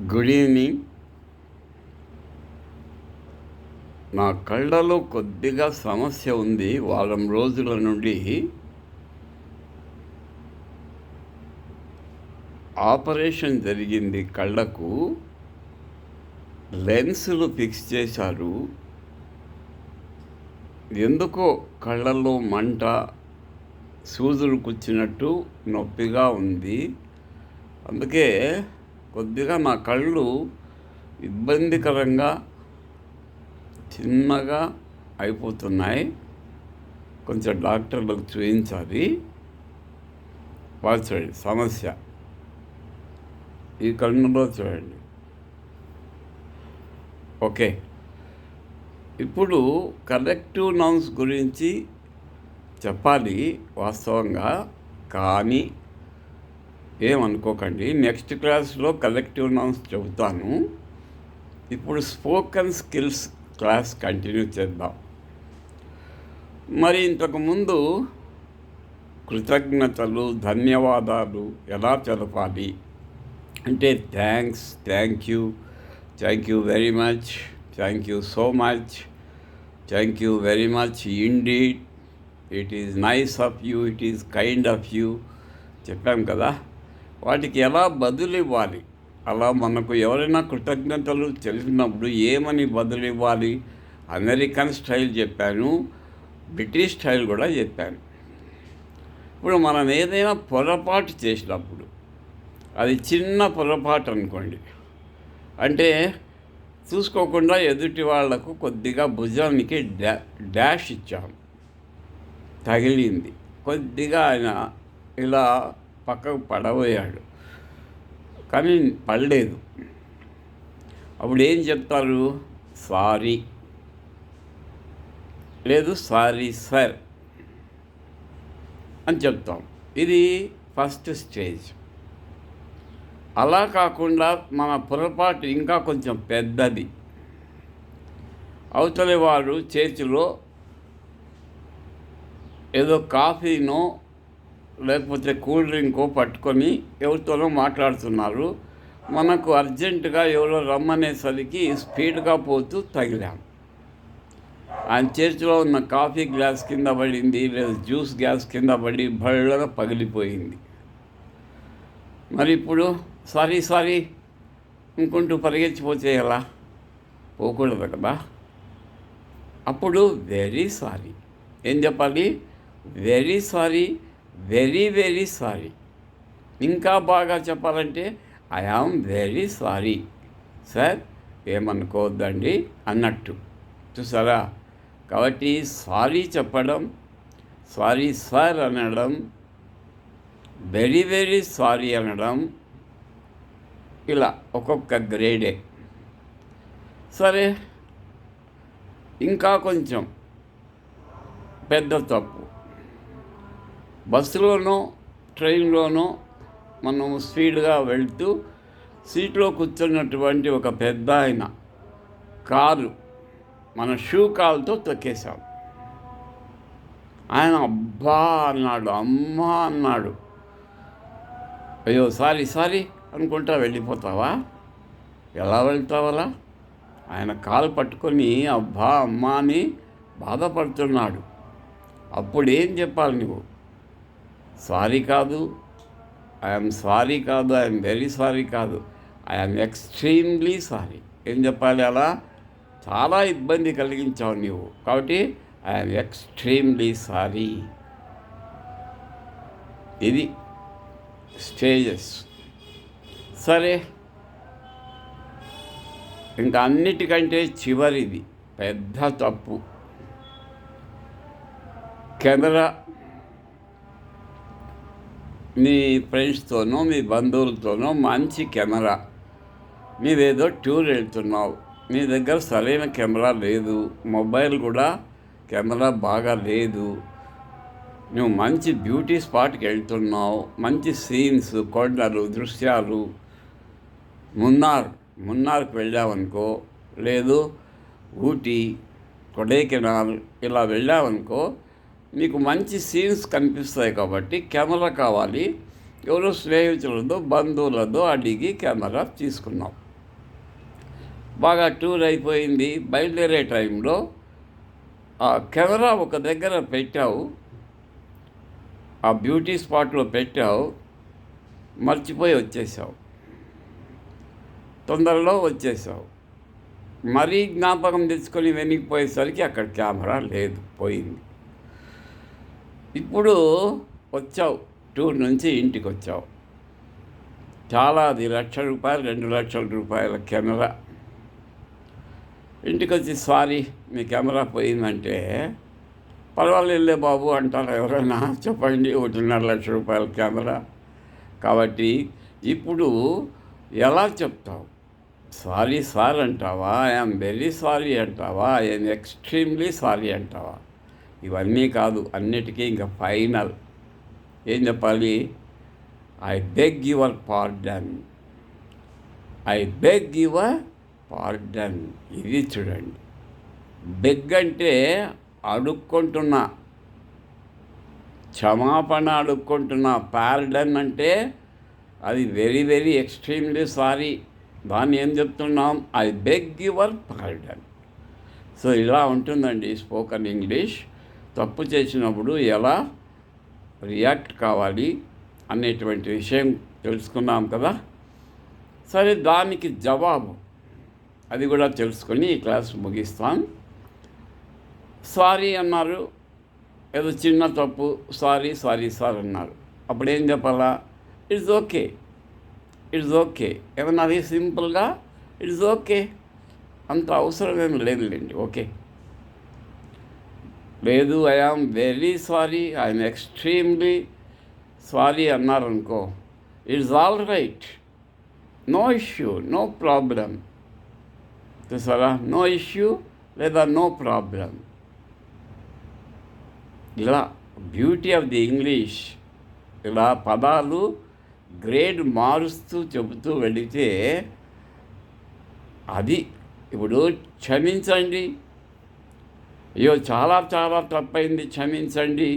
Good evening. నా కళ్ళలో కొద్దిగా సమస్య ఉంది. వారం రోజుల నుండి ఆపరేషన్ జరిగింది కళ్ళకు. లెన్సులు ఫిక్స్ చేశారు. ఎందుకో కళ్ళల్లో మంట సూదులు కూర్చున్నట్టు నొప్పిగా ఉంది. అందుకే కొద్దిగా నా కళ్ళు ఇబ్బందికరంగా చిన్నగా అయిపోతున్నాయి. కొంచెం డాక్టర్లకు చూపించాలి వాళ్ళు చూడండి సమస్య. ఈ కన్నులో చూడండి. ఓకే. ఇప్పుడు కలెక్టివ్ నౌన్స్ గురించి చెప్పాలి వాస్తవంగా. కానీ ఏమనుకోకండి. నెక్స్ట్ క్లాస్లో కలెక్టివ్ నౌన్స్ చెబుతాను. ఇప్పుడు స్పోకెన్ స్కిల్స్ క్లాస్ కంటిన్యూ చేద్దాం. మరి ఇంతకుముందు కృతజ్ఞతలు ధన్యవాదాలు ఎలా తెలపాలి? అంటే thanks thank you thank you very much thank you so much thank you very much indeed it is nice of you it is kind of you చెప్పాం కదా? వాటికి ఎలా బదులు ఇవ్వాలి? అలా మనకు ఎవరైనా కృతజ్ఞతలు తెలిసినప్పుడు ఏమని బదులు ఇవ్వాలి? అమెరికన్ స్టైల్ చెప్పాను బ్రిటిష్ స్టైల్ కూడా చెప్పాను. ఇప్పుడు మనం ఏదైనా పొరపాటు చేసినప్పుడు అది చిన్న పొరపాటు అనుకోండి. అంటే చూసుకోకుండా ఎదుటి వాళ్ళకు కొద్దిగా భుజానికి డా డాష్ ఇచ్చాము తగిలింది. కొద్దిగా ఆయన ఇలా పక్కకు పడబోయాడు. కానీ పడలేదు. అప్పుడు ఏం చెప్తారు? సారీ. లేదు సారీ సార్ అని చెప్తాం. ఇది ఫస్ట్ స్టేజ్. అలా కాకుండా మన పొరపాటు ఇంకా కొంచెం పెద్దది. అవతలి వారు చేతిలో ఏదో కాఫీనో లేకపోతే కూల్ డ్రింకో పట్టుకొని ఎవరితోనో మాట్లాడుతున్నారు. మనకు అర్జెంటుగా ఎవరో రమ్మనేసరికి స్పీడ్గా పోతూ తగిలాం. ఆయన చేతిలో ఉన్న కాఫీ గ్లాస్ కింద పడింది లేదా జ్యూస్ గ్లాస్ కింద పడి బళ్ళగా పగిలిపోయింది. మరి ఇప్పుడు సారీ సారీ ఇంకుంటూ పరిగెత్తిపోతే ఎలా? పోకూడదు కదా? అప్పుడు వెరీ సారీ. ఏం చెప్పాలి? Very sorry very very sorry. ఇంకా బాగా చెప్పాలంటే I am very sorry sir ఏమనుకోవద్దండి అన్నట్టు. చూసారా? కాబట్టి సారీ చెప్పడం సారీ సార్ అనడం వెరీ వెరీ సారీ అనడం ఇలా ఒక్కొక్క గ్రేడే. సరే ఇంకా కొంచెం పెద్ద తప్పు. బస్సులోనో ట్రైన్లోనో మనం స్పీడ్గా వెళ్తూ సీట్లో కూర్చున్నటువంటి ఒక పెద్ద ఆయన కారు మన షూ కాల్తో తొక్కేశాం. ఆయన అబ్బా అన్నాడు అమ్మ అన్నాడు. అయ్యో సారీ సారీ అనుకుంటా వెళ్ళిపోతావా? ఎలా వెళ్తావలా? ఆయన కాలు పట్టుకొని అబ్బా అమ్మా అని బాధపడుతున్నాడు. అప్పుడు ఏం చెప్పాలి నువ్వు సారీ కాదు. ఐఎమ్ సారీ కాదు. ఐఎమ్ వెరీ సారీ కాదు. ఐఎమ్ ఎక్స్ట్రీమ్లీ సారీ ఏం చెప్పాలి అలా? చాలా ఇబ్బంది కలిగించావు నీవు. కాబట్టి ఐఎమ్ ఎక్స్ట్రీమ్లీ సారీ ఇది స్టేజెస్. సరే. ఇంకా అన్నిటికంటే చివరిది. పెద్ద తప్పు. కెమెరా మీ ఫ్రెండ్స్తోనో మీ బంధువులతోనో మంచి కెమెరా. మీరేదో టూర్ వెళ్తున్నావు. మీ దగ్గర సరైన కెమెరా లేదు. మొబైల్ కూడా కెమెరా బాగా లేదు. నువ్వు మంచి బ్యూటీ స్పాట్కి వెళ్తున్నావు. మంచి సీన్స్ కొండలు దృశ్యాలు. మున్నార్ మున్నార్కి వెళ్ళావనుకో లేదు ఊటీ కొడైకెనాల్ ఇలా వెళ్ళావనుకో నీకు మంచి సీన్స్ కనిపిస్తాయి కాబట్టి కెమెరా కావాలి. ఎవరో స్నేహితులతో బంధువులతో అడిగి కెమెరా తీసుకున్నాం బాగా టూర్ అయిపోయింది. బయలుదేరే టైంలో ఆ కెమెరా ఒక దగ్గర పెట్టావు. ఆ బ్యూటీ స్పాట్లో పెట్టావు. మర్చిపోయి వచ్చేసావు. తొందరలో వచ్చేసావు. మరీ జ్ఞాపకం తెచ్చుకొని వెనక్కిపోయేసరికి అక్కడ కెమెరా లేదు పోయింది. ఇప్పుడు వచ్చావు టూర్ నుంచి ఇంటికి వచ్చావు. చాలా అది లక్ష రూపాయలు రెండు లక్షల రూపాయల కెమెరా. ఇంటికి వచ్చి సారీ మీ కెమెరా పోయిందంటే పర్వాలేదులే బాబు అంటారు ఎవరైనా. చెప్పండి ఒకటిన్నర లక్ష రూపాయల కెమెరా. కాబట్టి ఇప్పుడు ఎలా చెప్తావు? సారీ సార్ అంటావా? ఐఎమ్ వెరీ సారీ అంటావా? ఐఎమ్ ఎక్స్ట్రీమ్లీ సారీ అంటావా? ఇవన్నీ కాదు అన్నిటికీ ఇంకా ఫైనల్. ఏం చెప్పాలి? I beg your pardon I beg your pardon ఇది చూడండి. బెగ్ అంటే అడుక్కుంటున్నా. క్షమాపణ అడుక్కుంటున్నా. పార్డన్ అంటే అది వెరీ వెరీ ఎక్స్ట్రీమ్లీ సారీ దాన్ని ఏం చెప్తున్నాం? I beg your pardon so ఇలా ఉంటుందండి స్పోకన్ ఇంగ్లీష్ తప్పు చేసినప్పుడు ఎలా రియాక్ట్ కావాలి అనేటువంటి విషయం తెలుసుకున్నాం కదా? సరే దానికి జవాబు. అది కూడా తెలుసుకొని ఈ క్లాస్ ముగిస్తాం. సారీ అన్నారు. ఏదో చిన్న తప్పు. సారీ సారీ సార్ అన్నారు. అప్పుడు ఏం చెప్పాలా? It's okay. It's okay. ఏమన్నా అది సింపుల్గా? It's okay. అంత అవసరం ఏమి లేదులేండి. ఓకే. లేదు I am very sorry I'm extremely sorry అన్నారనుకో it's all right no issue no problem చూసారా? నో ఇష్యూ లేదా నో ప్రాబ్లం ఇలా బ్యూటీ ఆఫ్ ది ఇంగ్లీష్ ఇలా పదాలు గ్రేడ్ మారుస్తూ చెబుతూ వెళితే అది ఇప్పుడు క్షమించండి అయ్యో చాలా చాలా తప్పైంది క్షమించండి.